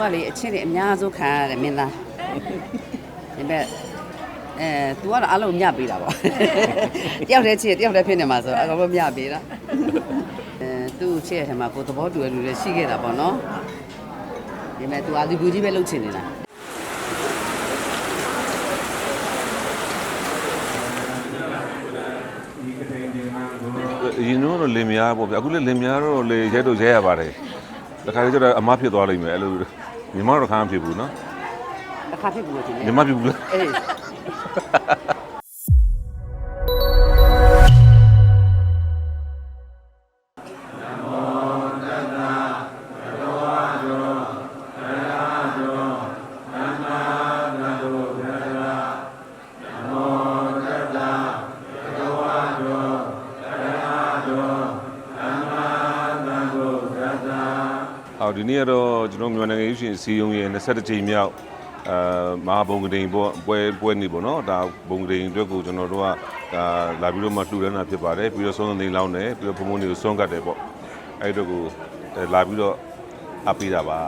ကလေအချင်းတွေအများဆုံးခံရတယ်မင်းသားဒီမဲ့အဲ तू ကတော့အလုံးညပေးတာပေါ့တယောက်တည်းချစ်တယောက်တည်းဖြစ်နေမှာဆိုအကောင်ညပေးတာအဲသူ့ချစ်ရတဲ့မှာကိုသဘောတူတဲ့လူတွေရှိခဲ့တာပေါ့နော်ဒီမဲ့ तू အလူဘူးကြီးပဲလှုပ်ချင်နေတာအရင်တော့လင်မယားပေါ့ဗျအခုလည်းလင်မယားတော့လေရဲတော့ရဲရပါတယ်တခါလေကျတော့အမဖြစ်သွားလိမ့်မယ်အဲ့လို ညီမတော့ခါမဖြစ်ဘူးနော်တစ်ခါဖြစ်ဘူးလို့ထင်တယ်ညီမဖြစ်ဘူးလားအေး အော်ဒီနေ့ကတော့ကျွန်တော်မြန်မာနိုင်ငံရေးရှင်စီယုံရဲ့21ချိန်မြောက်အာမဟာဘုံကတိန်ပေါ့ပွဲပွဲနေပေါ့နော်ဒါဘုံကတိန်အတွက်ကိုကျွန်တော်တို့ကဒါလာပြီးတော့မှလှူဒန်းတာဖြစ်ပါတယ်ပြီးတော့ဆုံးသုံးသိန်းလောင်းတယ်ပြီးတော့ဘုံဘုံတွေကိုစွန့်ကတ်တယ်ပေါ့အဲ့တော့ကိုအဲလာပြီးတော့အပ်ပေးတာပါ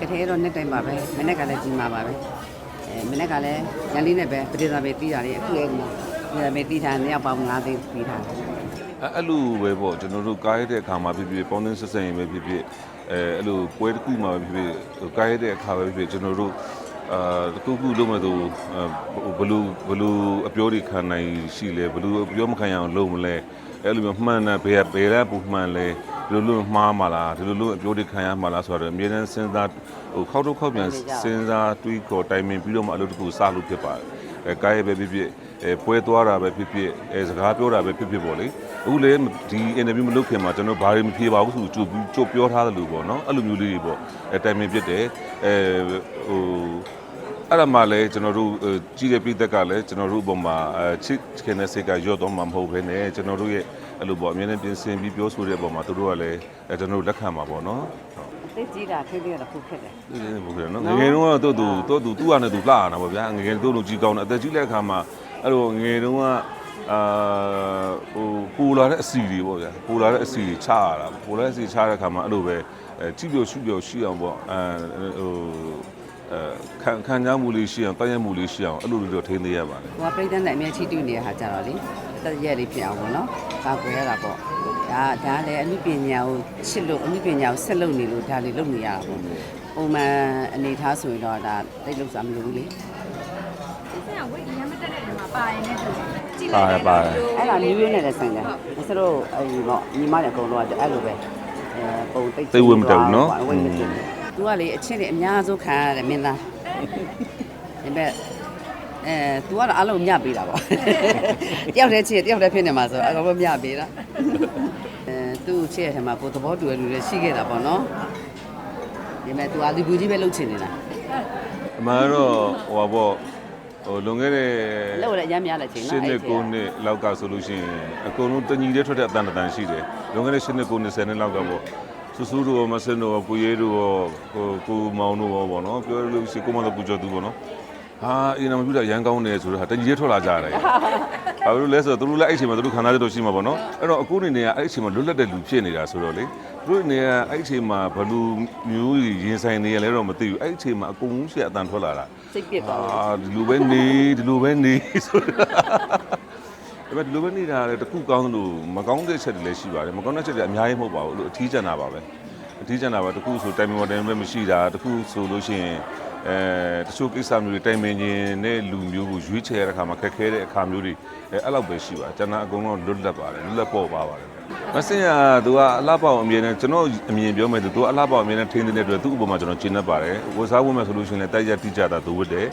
ကထဲတော့နှစ်တိုင်းပါပဲမနေ့ကလည်းကြီးမှာပါပဲအဲမနေ့ကလည်းရန်လေးနဲ့ပဲပရိသတ်ပဲတီးတာလေအခုလည်းဒီမှာပဲတီးတာနှစ်ယောက်ပေါင်း9သိန်းပြီးတာအဲ့အဲ့လိုပဲပေါ့ကျွန်တော်တို့ကားရတဲ့အခါမှာဖြစ်ဖြစ်ပေါင်းသင်းဆက်ဆံရင်ပဲဖြစ်ဖြစ် အဲအဲ့လိုပွဲတစ်ခုမှာပဲဖြစ်ဖြစ်ဟိုကားရတဲ့အခါပဲဖြစ်ဖြစ်ကျွန်တော်တို့အာတစ်ခုခုလုပ်မဲ့သူဘလူဘလူအပြောတွေခံနိုင်ရှိလဲဘလူအပြောမခံရအောင်လုပ်မလဲအဲ့လိုမျိုးမှန်တယ်ဘယ်ဘယ်လဲပူမှန်လဲဒီလိုလိုမှားမှာလားဒီလိုလိုအပြောတွေခံရမှာလားဆိုတော့အမြဲတမ်းစဉ်းစားဟိုခောက်တော့ခောက်ပြန်စဉ်းစားတွေးခေါ်တိုင်ပင်ပြီးတော့မှအလုပ်တစ်ခုစလို့ဖြစ်ပါတယ်အဲကားရပဲဖြစ်ဖြစ် အဲပွဲသွားတာပဲဖြစ်ဖြစ်အဲစကားပြောတာပဲဖြစ်ဖြစ်ပေါ့လေအခုလေဒီ interview မလုပ်ခင်မှာကျွန်တော်ဘာတွေမဖြေပါဘူးဆိုကြိုပြီးကြိုပြောထားတယ်လို့ပေါ့နော်အဲ့လိုမျိုးလေးတွေပေါ့အဲတိုင်ပင်ဖြစ်တယ်အဲဟိုအဲ့ဒါမှလည်းကျွန်တော်တို့ဟိုကြီးတဲ့ပြည်သက်ကလည်းကျွန်တော်တို့ဘုံမှာအဲချစ်ခင်တဲ့စိတ်ကရော့တော့မှာမဟုတ်ဘဲနဲ့ကျွန်တော်တို့ရဲ့အဲ့လိုပေါ့အမြဲတမ်းပြင်ဆင်ပြီးပြောဆိုတဲ့ဘုံမှာသူတို့ကလည်းအဲကျွန်တော်တို့လက်ခံမှာပေါ့နော် သိကြီးတာခေးသေးတာခုခက်တယ်ဒီလိုမျိုးကနော်ငယ်ငယ်တုန်းကတော့သူ့သူသူ့သူ့ဟာနဲ့သူလှရတာပေါ့ဗျာငယ်ငယ်တုန်းကကြီးကောင်းတယ်အသက်ကြီးတဲ့အခါမှာအဲ့လိုငယ်ငယ်တုန်းကအာဟိုပူလာတဲ့အစီတွေပေါ့ဗျာပူလာတဲ့အစီတွေချရတာပူလာတဲ့အစီချရတဲ့အခါမှာအဲ့လိုပဲအဲကြည့်ပြောရှုပြောရှိအောင်ပေါ့အဲဟိုအဲခံခံကြမှုလေးရှိအောင်တန်ရမှုလေးရှိအောင်အဲ့လိုလိုတော့ထိန်းသိရပါတယ်ဟိုကပြိတ္တနဲ့အမြဲချီတူနေတဲ့ဟာကြတော့လေ တက်ရက်လေးဖြစ်အောင်ပေါ့နော်ကာကွယ်ရတာပေါ့ဒါဒါလည်းအမှုပညာကိုချစ်လို့အမှုပညာကိုဆက်လုပ်နေလို့ဒါလေးလုပ်နေရတာပေါ့ပုံမှန်အနေထားဆိုရင်တော့ဒါတိတ်လို့စားမလို့ဘူးလေဆရာဝိတ်ရမ်းမတက်တဲ့နေရာမှာပါရင်လည်းကြည့်ပါလိုက်ရပါတယ်အဲ့ဒါမျိုးရိုးနေတဲ့ဆိုင်တယ်ဒါဆိုတော့အဲဒီပေါ့ညီမတွေအကုန်လုံးကအဲ့လိုပဲအဲပုံတိတ်သိပ်ဝတ်မတက်ဘူးနော်ဝတ်မတက်ဘူးသူကလေအချင်းတွေအများဆုံးခံရတယ်မင်းသားဒီမဲ့ အဲ तू ကတော့အလုံးညပေးတာပေါ့တယောက်တည်းချစ်တယောက်တည်းဖြစ်နေမှာဆိုအကောင်ညပေးတာအဲသူ့ချစ်ရတဲ့မှာကိုသဘောတူတဲ့လူတွေရှိခဲ့တာပေါ့နော်ဒီမဲ့ तू အလူဘူးကြီးပဲလှုပ်ချင်နေတာအမှန်တော့ဟိုပါပေါ့ဟိုလွန်ခဲ့တဲ့လောက်လည်းအများများလက်ချင်းရှင်းနော်နှစ်ကိုနှစ်လောက်ကဆိုလို့ရှိရင်အကုန်လုံးတညီတဲ့ထွက်တဲ့အတန်တန်ရှိတယ်လွန်ခဲ့တဲ့ရှင်းနှစ်ကိုနှစ်ဆယ်နှစ်လောက်ကပေါ့စူးစူးတို့ရောမစင်တို့ရောပူရဲတို့ရောဟိုကိုမောင်တို့ရောပေါ့နော်ပြောလို့ရှိရင်ကိုမတော့ပူကျော်သူပေါ့နော် ဟာအင်းနမပြတာရန်ကောင်းတယ်ဆိုတော့ဟာတညီတဲ့ထွက်လာကြတယ်ဘာလို့လဲဆိုတော့သူတို့လည်းအဲ့အချိန်မှာသူတို့ခံစားချက်တော့ရှိမှာပေါ့နော်အဲ့တော့အခုနေနေကအဲ့အချိန်မှာလွတ်လပ်တဲ့လူဖြစ်နေတာဆိုတော့လေသူတို့နေကအဲ့အချိန်မှာဘယ်လိုမျိုးရင်ဆိုင်နေရလဲတော့မသိဘူးအဲ့အချိန်မှာအကုန်လုံးရှိအတန်ထွက်လာတာစိတ်ပြစ်သွားတယ်အာဒီလိုပဲနေဒီလိုပဲနေဆိုတာဒါပေမဲ့ဒီလိုပဲနေတာလည်းတစ်ခုကောင်းသလိုမကောင်းတဲ့ချက်တွေလည်းရှိပါတယ်မကောင်းတဲ့ချက်တွေအများကြီးမဟုတ်ပါဘူးလို့အထီးကျန်တာပါပဲအထီးကျန်တာပါတစ်ခုဆိုတိုင်မင်မော်တိုင်ပဲမရှိတာတစ်ခုဆိုလို့ရှိရင် အဲတချို့ကိစ္စမျိုးတွေတိုင်ပင်ခြင်းနဲ့လူမျိုးကိုရွေးချယ်ရတဲ့အခါမှာခက်ခဲတဲ့အခါမျိုးတွေအဲအဲ့လောက်ပဲရှိပါတယ်ကျွန်တော်အကုန်လုံးလွတ်လပ်ပါတယ်လွတ်လပ်ပေါ့ပါပါတယ်မစင်ရသူကအလှပေါက်အမြင်နဲ့ကျွန်တော်အမြင်ပြောမယ်ဆိုသူကအလှပေါက်အမြင်နဲ့ထိန်းတဲ့အတွက်သူ့ဥပမာကျွန်တော်ကျင်းတတ်ပါတယ်ဝတ်စားဝတ်မယ်ဆိုလို့ရှိရင်လည်းတိုက်ရတိကျတာသူဝတ်တယ်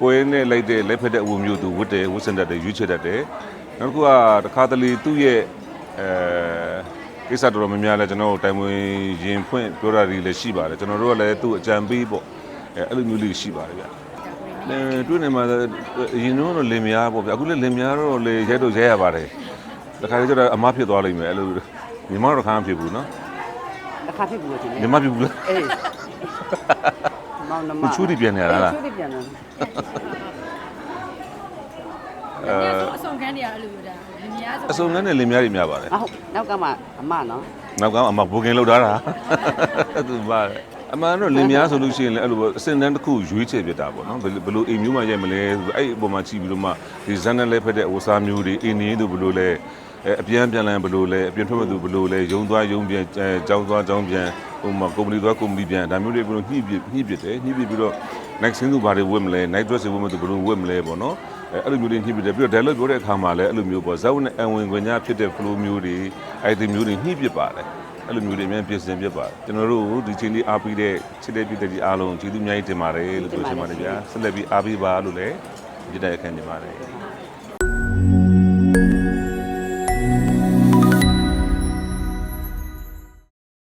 ပွဲနဲ့လိုက်တဲ့လက်ဖက်တဲ့အဝမျိုးသူဝတ်တယ်ဝတ်စင်တတ်တယ်ရွေးချယ်တတ်တယ်နောက်တစ်ခုကတခါတလေသူ့ရဲ့အဲကိစ္စတော်တော်များများလဲကျွန်တော်တို့တိုင်ဝင်ရင်ဖွင့်ပြောတာတွေလည်းရှိပါတယ်ကျွန်တော်တို့ကလည်းသူ့အကြံပေးပေါ့ အဲအဲ့လိုမျိုးလေးရှိပါတယ်ဗျအဲတွေ့နေမှာအရင်တော့လင်မယားပေါ့ဗျအခုလည်းလင်မယားတော့လေရဲတော့ရဲရပါတယ်တခါလေကျတော့အမဖြစ်သွားလိမ့်မယ်အဲ့လိုညီမတော့ခါမဖြစ်ဘူးနော်တစ်ခါဖြစ်ဘူးလို့ထင်တယ်ညီမဖြစ်ဘူးလားအေးမောင်နှမချူတီပြန်နေရတာလားချူတီပြန်နေအဲအဆောင်ခန်းတွေကအဲ့လိုမျိုးဒါလင်မယားဆိုအစုံငန်းနဲ့လင်မယားတွေများပါတယ်အဟုတ်နောက်ကမှအမနော်နောက်ကအမဘူကင်လောက်ထားတာသူပါ အမှန်တော့လင်မယားဆိုလို့ရှိရင်လည်းအဲ့လိုပေါ့အစင်တန်းတစ်ခုရွေးချယ်ပြတာပေါ့နော်ဘယ်လိုဘယ်လိုအိမ်မျိုးမှရိုက်မလဲဆိုတော့အဲ့ဒီအပေါ်မှာကြည့်ပြီးတော့မှဒီဇန်နယ်လဲဖက်တဲ့အဝစားမျိုးတွေအင်းနေတို့ဘယ်လိုလဲအဲအပြန်ပြန်လန်ဘယ်လိုလဲအပြင်ထွက်မဲ့သူဘယ်လိုလဲယုံသွားယုံပြန်အဲကြောင်းသွားကြောင်းပြန်ဟိုမှာကုမ္ပဏီသွားကုမ္ပဏီပြန်ဒါမျိုးတွေဘယ်လိုညှိပြညှိပြတယ်ညှိပြပြီးတော့ next ဆင်းသူဘာတွေဝတ်မလဲ night dress တွေဝတ်မသူဘယ်လိုဝတ်မလဲပေါ့နော်အဲအဲ့လိုမျိုးတွေညှိပြတယ်ပြီးတော့ dialogue ပြောတဲ့အခါမှာလည်းအဲ့လိုမျိုးပေါ့ဇက်ဝင်နဲ့အဝင်ခွင့်ညာဖြစ်တဲ့ flow မျိုးတွေ item မျိုးတွေညှိပြပါတယ် အဲ့လိုမျိုးတွေအများပြင်ဆင်ပြပါတယ်ကျွန်တော်တို့ဒီချိန်လေးအားပေးတဲ့ချစ်တဲ့ပြည်သက်ကြီးအားလုံးကျေးဇူးအများကြီးတင်ပါတယ်လို့ပြောချင်ပါတယ်ဗျာဆက်လက်ပြီးအားပေးပါလို့လည်းမြစ်တဲ့အခမ်းတင်ပါတယ်